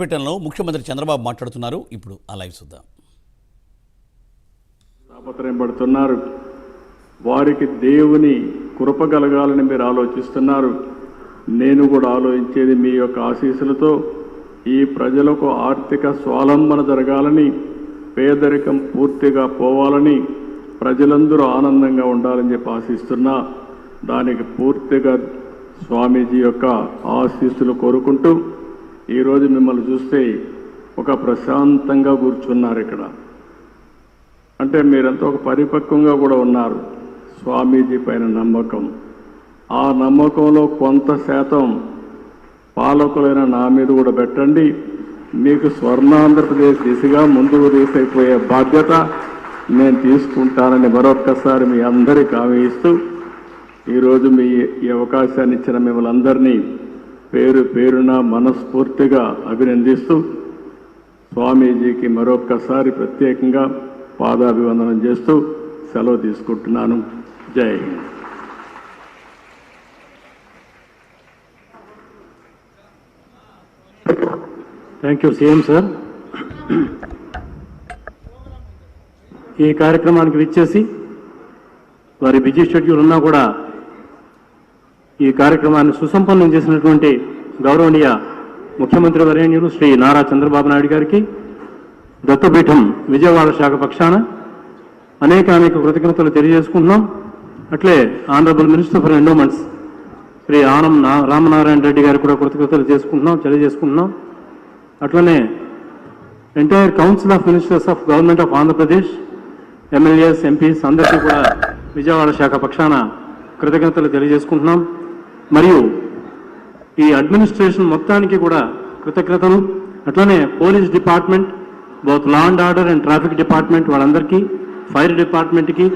పీఠంలో ముఖ్యమంత్రి చంద్రబాబు మాట్లాడుతున్నారు. ఇప్పుడు ఆ లైవ్ చూద్దాం. తాపత్రయపడుతున్నారు వారికి దేవుని కృప కలగాలని మీరు ఆలోచిస్తున్నారు. నేను కూడా ఆలోచించేది మీ యొక్క ఆశీస్సులతో ఈ ప్రజలకు ఆర్థిక స్వాలంబన జరగాలని పేదరికం పూర్తిగా పోవాలని ప్రజలందరూ ఆనందంగా ఉండాలని చెప్పి ఆశిస్తున్నా. దానికి పూర్తిగా స్వామీజీ యొక్క ఆశీస్సులు కోరుకుంటూ ఈరోజు మిమ్మల్ని చూస్తే ఒక ప్రశాంతంగా కూర్చున్నారు ఇక్కడ. అంటే మీరంతా ఒక పరిపక్వంగా కూడా ఉన్నారు. స్వామీజీ పైన నమ్మకం. ఆ నమ్మకంలో కొంత శాతం పాలకులైన నా మీద కూడా పెట్టండి. మీకు స్వర్ణాంధ్రప్రదేశ్ దిశగా ముందుకు తీసుకుపోయే బాధ్యత నేను తీసుకుంటానని మరొక్కసారి మీ అందరికీ హామీ ఇస్తూ ఈరోజు మీ ఈ అవకాశాన్ని ఇచ్చిన మిమ్మల్ని అందరినీ పేరు పేరున మనస్ఫూర్తిగా అభినందిస్తూ స్వామీజీకి మరొక్కసారి ప్రత్యేకంగా పాదాభివందనం చేస్తూ సెలవు తీసుకుంటున్నాను. Jai Hind. Thank you CM sir ఈ కార్యక్రమానికి విచ్చేసి వారి బిజీ షెడ్యూల్ ఉన్నా కూడా ఈ కార్యక్రమాన్ని సుసంపన్నం చేసినటువంటి గౌరవనీయ ముఖ్యమంత్రి వరేణ్యులు శ్రీ నారా చంద్రబాబు నాయుడు గారికి దత్తపీఠం విజయవాడ శాఖ పక్షాన అనేక అనేక కృతజ్ఞతలు తెలియజేసుకుంటున్నాం. అట్లే honourable minister for endowments Shri Anam Ramanarayana Reddy గారికి కూడా కృతజ్ఞతలు చేసుకుంటున్నాం తెలియజేసుకుంటున్నాం. అట్లనే entire council of ministers of government of Andhra Pradesh MLAs MPs అందరికీ కూడా విజయవాడ శాఖ పక్షాన కృతజ్ఞతలు తెలియజేసుకుంటున్నాం. మరియు ఈ అడ్మినిస్ట్రేషన్ మొత్తానికి కూడా కృతజ్ఞతలు. అట్లనే police department both law and order and traffic department వాళ్ళందరికీ ఫైర్ డిపార్ట్మెంట్కి